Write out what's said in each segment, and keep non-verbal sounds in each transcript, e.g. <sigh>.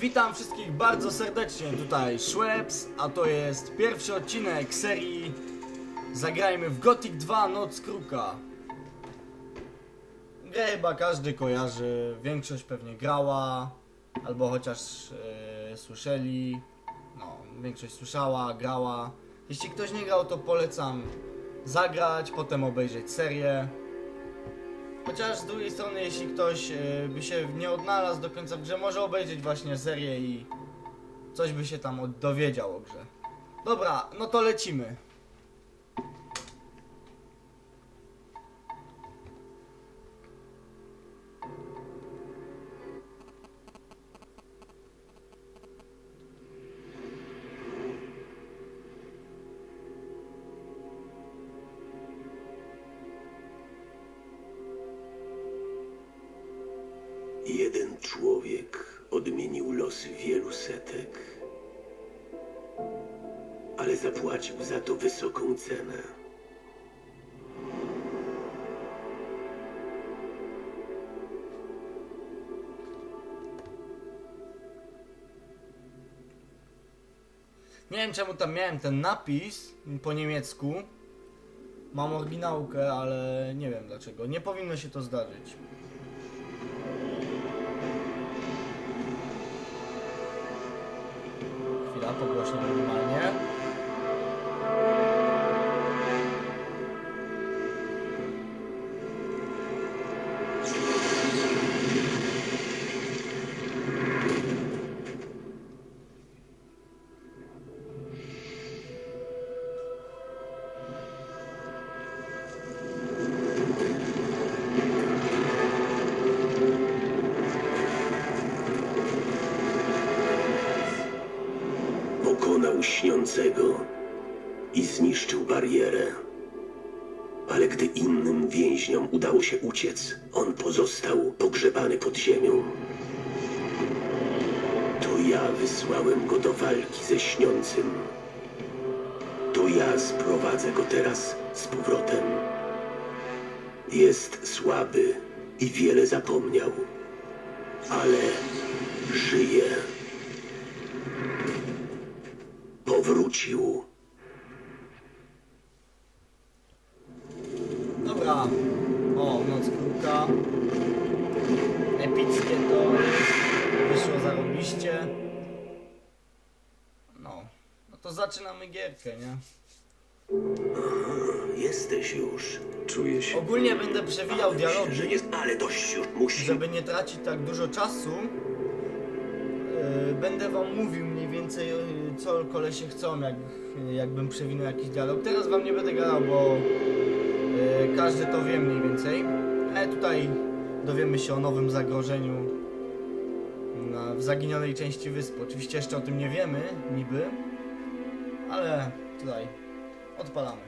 Witam wszystkich bardzo serdecznie, tutaj Schweppes, a to jest pierwszy odcinek serii Zagrajmy w Gothic 2 Noc Kruka. Grę chyba każdy kojarzy, większość pewnie grała, albo chociaż e, słyszeli, no, większość słyszała, grała. Jeśli ktoś nie grał, to polecam zagrać, potem obejrzeć serię. Chociaż z drugiej strony, jeśli ktoś e, by się nie odnalazł do końca w grze, może obejrzeć właśnie serię i coś by się tam dowiedział o grze. Dobra, no to lecimy. Jeden człowiek odmienił losy wielu setek, ale zapłacił za to wysoką cenę. Nie wiem czemu tam miałem ten napis po niemiecku. Mam oryginałkę, ale nie wiem dlaczego. Nie powinno się to zdarzyć. Śniącego i zniszczył barierę. Ale gdy innym więźniom udało się uciec, on pozostał pogrzebany pod ziemią. To ja wysłałem go do walki ze śniącym. To ja sprowadzę go teraz z powrotem. Jest słaby i wiele zapomniał, ale żyje. Powrócił. Dobra. O, Noc Kruka. Epickie to jest. Wyszło zarobiście. No. No to zaczynamy gierkę, nie? Jesteś już. Czuję się. Ogólnie będę przewijał dialogi, Że jest, ale dość już musi. żeby nie tracić tak dużo czasu. Yy, będę wam mówił mniej więcej yy, co kolesie chcą, jak, jakbym przewinął jakiś dialog. Teraz wam nie będę gadał, bo yy, każdy to wie mniej więcej. Ale tutaj dowiemy się o nowym zagrożeniu na, w zaginionej części wyspy. Oczywiście jeszcze o tym nie wiemy, niby, ale tutaj odpalamy.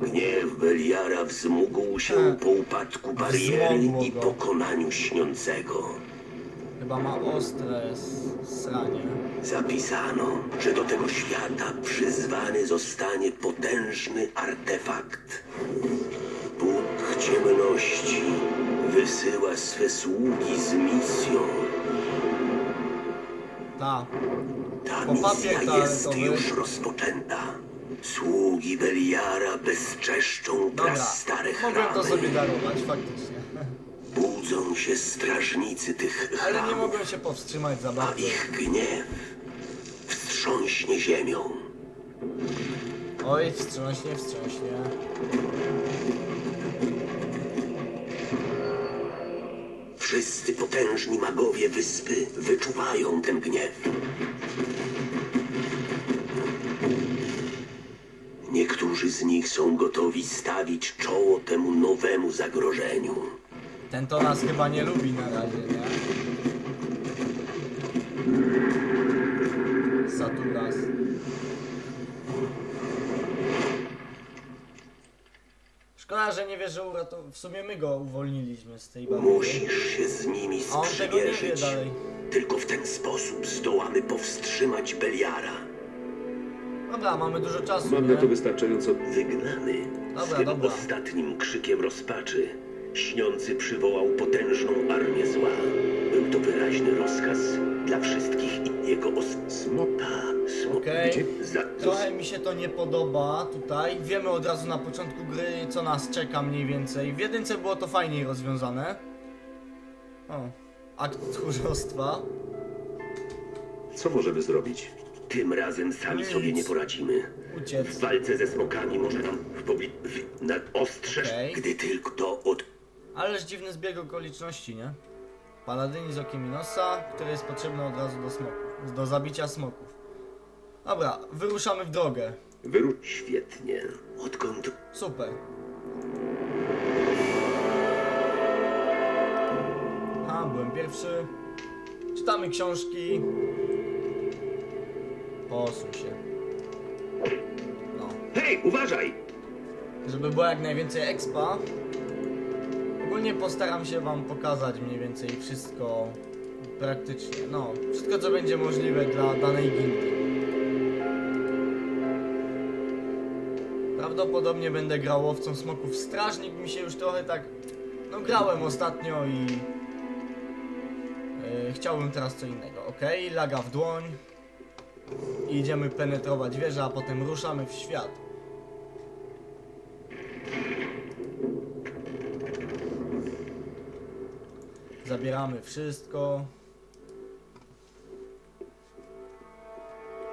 Gniew Beliara wzmógł się E, po upadku bariery i pokonaniu śniącego. Chyba ma ostre sranie. Zapisano, że do tego świata przyzwany zostanie potężny artefakt. Bóg ciemności wysyła swe sługi z misją. Ta, Ta papier misja toaletowy. jest już rozpoczęta. Sługi Beliara bezczeszczą dobra. prastare Mogłem to sobie darować, faktycznie. Budzą się strażnicy tych Ale nie mogłem się powstrzymać za a bardzo. ich gniew wstrząśnie ziemią. Oj, wstrząśnie, wstrząśnie. Wszyscy potężni magowie wyspy wyczuwają ten gniew. Niektórzy z nich są gotowi stawić czoło temu nowemu zagrożeniu. Ten to nas chyba nie lubi na razie, nie? Saturas. Szkoda, że nie wie, że w sumie my go uwolniliśmy z tej bariery. Musisz się z nimi A on tego nie wie sprzymierzyć. dalej. Tylko w ten sposób zdołamy powstrzymać Beliara. Dobra, mamy dużo czasu, Mam nie? na to wystarczająco. Wygnany z Dobra, tym dobra. ostatnim krzykiem rozpaczy, śniący przywołał potężną armię zła. Był to wyraźny rozkaz, dla wszystkich i jego os... Smota, smota, Okej. gdzie? Za... Trochę mi się to nie podoba tutaj. Wiemy od razu na początku gry, co nas czeka mniej więcej. W jedynce było to fajniej rozwiązane. O, akt tchórzostwa. Co możemy zrobić? Tym razem sami Nic. sobie nie poradzimy. W Uciec. walce ze smokami może nam w. W... Na ostrzesz, Okej. gdy tylko to od... Ależ dziwny zbieg okoliczności, nie? Paladyni z okiem Minosa, który jest potrzebny od razu do smoków. Do zabicia smoków. Dobra, wyruszamy w drogę. Wyru... Świetnie. Odkąd... Super. A, byłem pierwszy. Czytamy książki. Posuń się. No. Hej, uważaj! Żeby było jak najwięcej expa. Ogólnie postaram się wam pokazać mniej więcej wszystko praktycznie. No, wszystko co będzie możliwe dla danej gildii. Prawdopodobnie będę grał łowcą smoków. Strażnik mi się już trochę tak... No grałem ostatnio i... Yy, chciałbym teraz co innego. Ok, laga w dłoń. I idziemy penetrować wieżę, a potem ruszamy w świat. Zabieramy wszystko.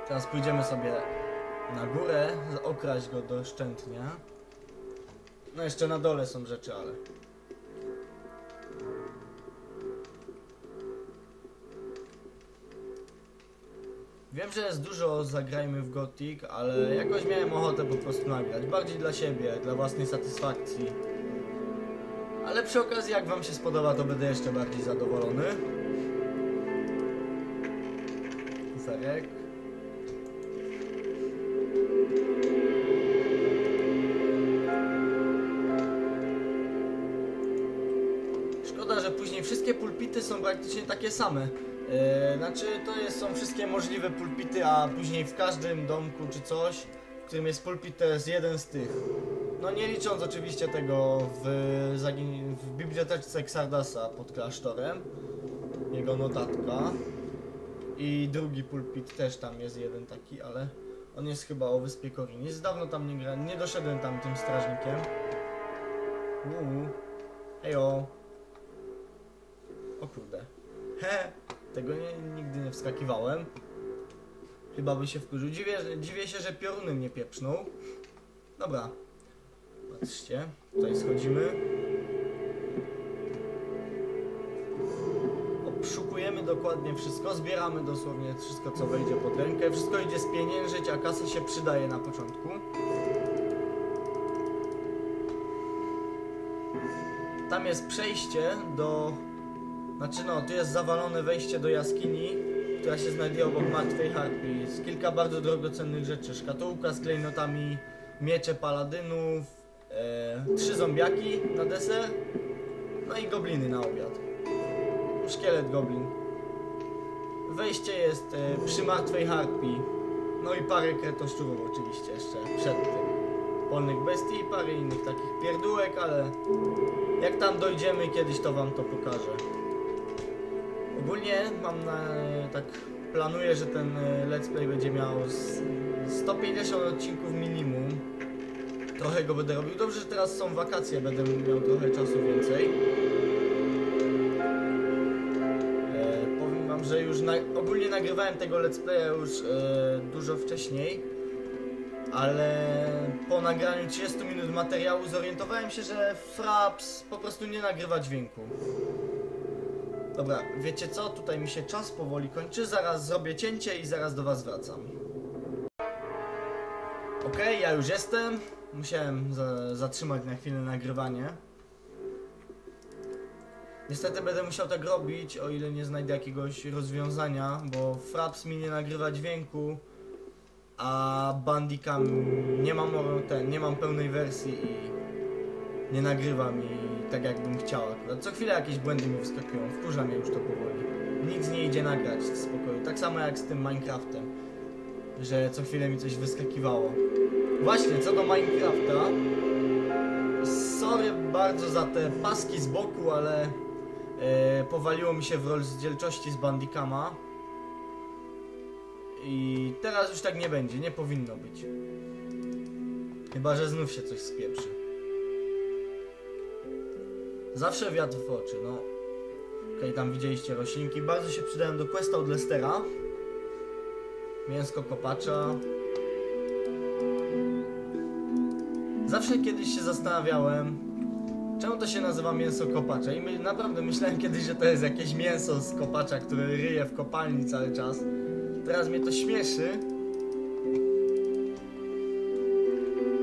Teraz pójdziemy sobie na górę, okraść go doszczętnie. No jeszcze na dole są rzeczy, ale... Wiem, że jest dużo zagrajmy w Gothic, ale jakoś miałem ochotę po prostu nagrać. Bardziej dla siebie, dla własnej satysfakcji. Ale przy okazji, jak wam się spodoba, to będę jeszcze bardziej zadowolony. Kuferek. Szkoda, że później wszystkie pulpity są praktycznie takie same. Yy, znaczy, to jest, są wszystkie możliwe pulpity, a później w każdym domku czy coś, w którym jest pulpit, to jest jeden z tych. No nie licząc oczywiście tego w, w bibliotece Xardasa pod klasztorem, jego notatka. I drugi pulpit też tam jest jeden taki, ale on jest chyba o wyspie Korinis. Dawno tam nie nie doszedłem tam tym strażnikiem. Uuu. Hejo. O kurde. He, tego nie, nigdy nie wskakiwałem. Chyba by się wkurzył. Dziwię, dziwię się, że pioruny mnie pieprznął. Dobra. Patrzcie, tutaj schodzimy. Obszukujemy dokładnie wszystko, zbieramy dosłownie wszystko co wejdzie pod rękę. Wszystko idzie spieniężyć, a kasa się przydaje na początku. Tam jest przejście do... Znaczy no, tu jest zawalone wejście do jaskini, która się znajduje obok martwej harpii. Jest kilka bardzo drogocennych rzeczy. Szkatułka z klejnotami, miecze paladynów, e, trzy zombiaki na deser, no i gobliny na obiad. Szkielet goblin. Wejście jest e, przy martwej harpii. No i parę kretoszczurów oczywiście jeszcze przed tym. Polnych bestii i parę innych takich pierdółek, ale jak tam dojdziemy kiedyś to wam to pokażę. Ogólnie mam na, tak planuję, że ten e, let's play będzie miał z 150 odcinków minimum. Trochę go będę robił. Dobrze, że teraz są wakacje, będę miał trochę czasu więcej. E, powiem wam, że już na, ogólnie nagrywałem tego let's playa już e, dużo wcześniej, ale po nagraniu 30 minut materiału zorientowałem się, że Fraps po prostu nie nagrywa dźwięku. Dobra, wiecie co? Tutaj mi się czas powoli kończy, zaraz zrobię cięcie i zaraz do was wracam. Okej, ja już jestem. Musiałem za zatrzymać na chwilę nagrywanie. Niestety będę musiał tak robić, o ile nie znajdę jakiegoś rozwiązania, bo Fraps mi nie nagrywa dźwięku, a Bandicam nie mam ten, nie mam pełnej wersji i nie nagrywa mi tak jakbym chciał akurat. Co chwilę jakieś błędy mi wyskakują, wkurza mnie już to powoli. Nic nie idzie nagrać w spokoju. Tak samo jak z tym Minecraftem, że co chwilę mi coś wyskakiwało. Właśnie, co do Minecrafta, sorry bardzo za te paski z boku, ale e, powaliło mi się w rozdzielczości z Bandicama. I teraz już tak nie będzie, nie powinno być. Chyba, że znów się coś spieprzy. Zawsze wiatr w oczy, no. Okej, tam widzieliście roślinki. Bardzo się przydają do questa od Lestera. Mięsko kopacza. Zawsze kiedyś się zastanawiałem, czemu to się nazywa mięso kopacza. I my, naprawdę myślałem kiedyś, że to jest jakieś mięso z kopacza, które ryje w kopalni cały czas. Teraz mnie to śmieszy.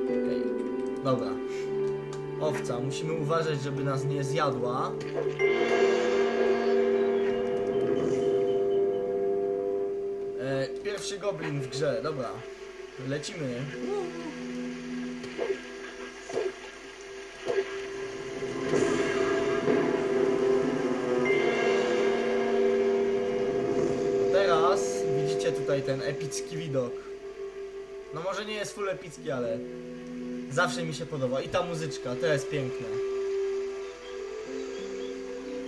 Okej, dobra. Owca, musimy uważać, żeby nas nie zjadła. E, pierwszy goblin w grze, dobra. Lecimy. Teraz widzicie tutaj ten epicki widok. No może nie jest full epicki, ale zawsze mi się podoba. I ta muzyczka, to jest piękne.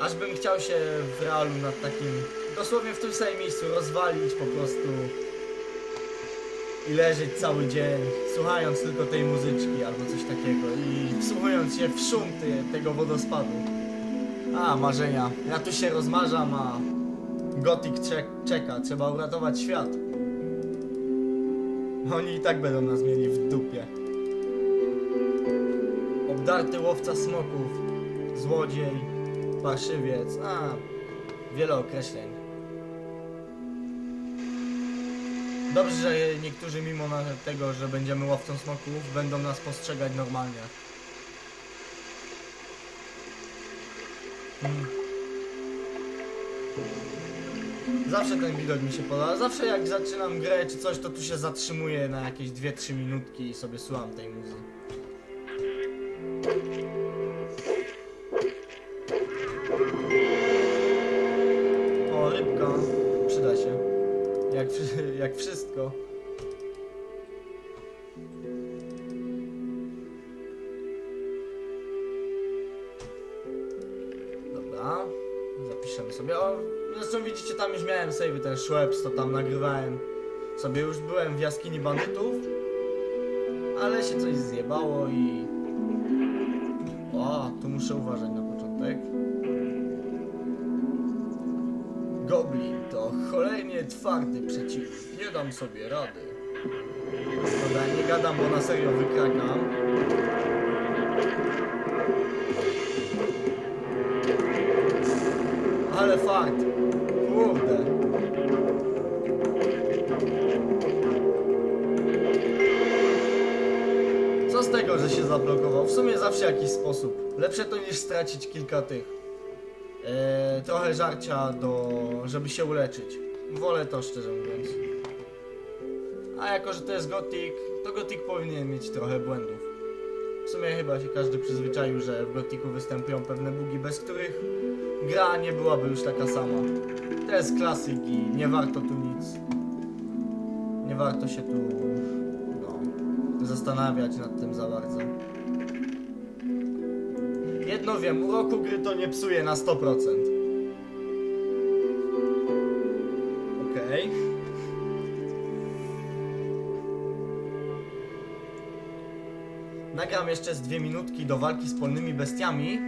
Aż bym chciał się w realu nad takim, dosłownie w tym samym miejscu rozwalić po prostu i leżeć cały dzień, słuchając tylko tej muzyczki albo coś takiego i wsłuchując się w szum tego wodospadu. A, marzenia. Ja tu się rozmarzam, a Gothic czek czeka, trzeba uratować świat. Oni i tak będą nas mieli w dupie. Obdarty łowca smoków, złodziej, parszywiec, a wiele określeń. Dobrze, że niektórzy mimo tego, że będziemy łowcą smoków, będą nas postrzegać normalnie. Hmm. Zawsze ten widok mi się podoba. Zawsze jak zaczynam grę czy coś, to tu się zatrzymuję na jakieś 2-3 minutki i sobie słucham tej muzyki. Jak, <laughs> jak wszystko. Dobra. Zapiszemy sobie. O, zresztą widzicie, tam już miałem save ten Schweppes, to tam nagrywałem. Sobie już byłem w jaskini bandytów. Ale się coś zjebało i... O, tu muszę uważać na początek. Goblin to cholernie twardy przeciwnik. Nie dam sobie rady. Dobra, nie gadam, bo na serio wykrakam. Ale fart. Kurde. Co z tego, że się zablokował? W sumie zawsze jakiś sposób. Lepsze to niż stracić kilka tych. E, trochę żarcia do... żeby się uleczyć. Wolę to szczerze mówiąc. A jako, że to jest Gothic, to Gothic powinien mieć trochę błędów. W sumie chyba się każdy przyzwyczaił, że w Gothicu występują pewne bugi, bez których gra nie byłaby już taka sama. To jest klasyk i nie warto tu nic. Nie warto się tu no, zastanawiać nad tym za bardzo. Jedno wiem, uroku gry to nie psuje na 100%. Okej. Nagram jeszcze z dwie minutki do walki z polnymi bestiami.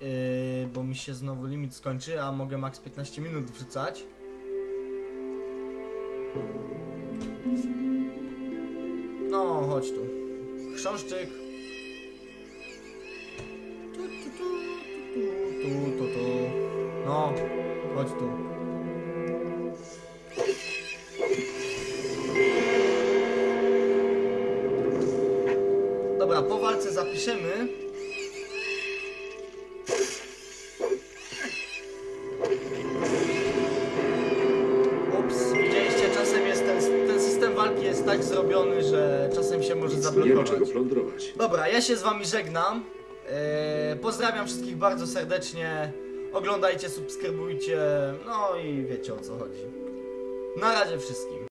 Yy, bo mi się znowu limit skończy, a mogę max 15 minut wrzucać. Chodź tu. Chrząszczyk. Tu, tu, tu, tu, tu, tu, tu. No, chodź tu. Dobra, po walce zapiszemy. Nie ma czego plądrować. Dobra, ja się z wami żegnam. Eee, pozdrawiam wszystkich bardzo serdecznie. Oglądajcie, subskrybujcie. No i wiecie o co chodzi. Na razie wszystkim.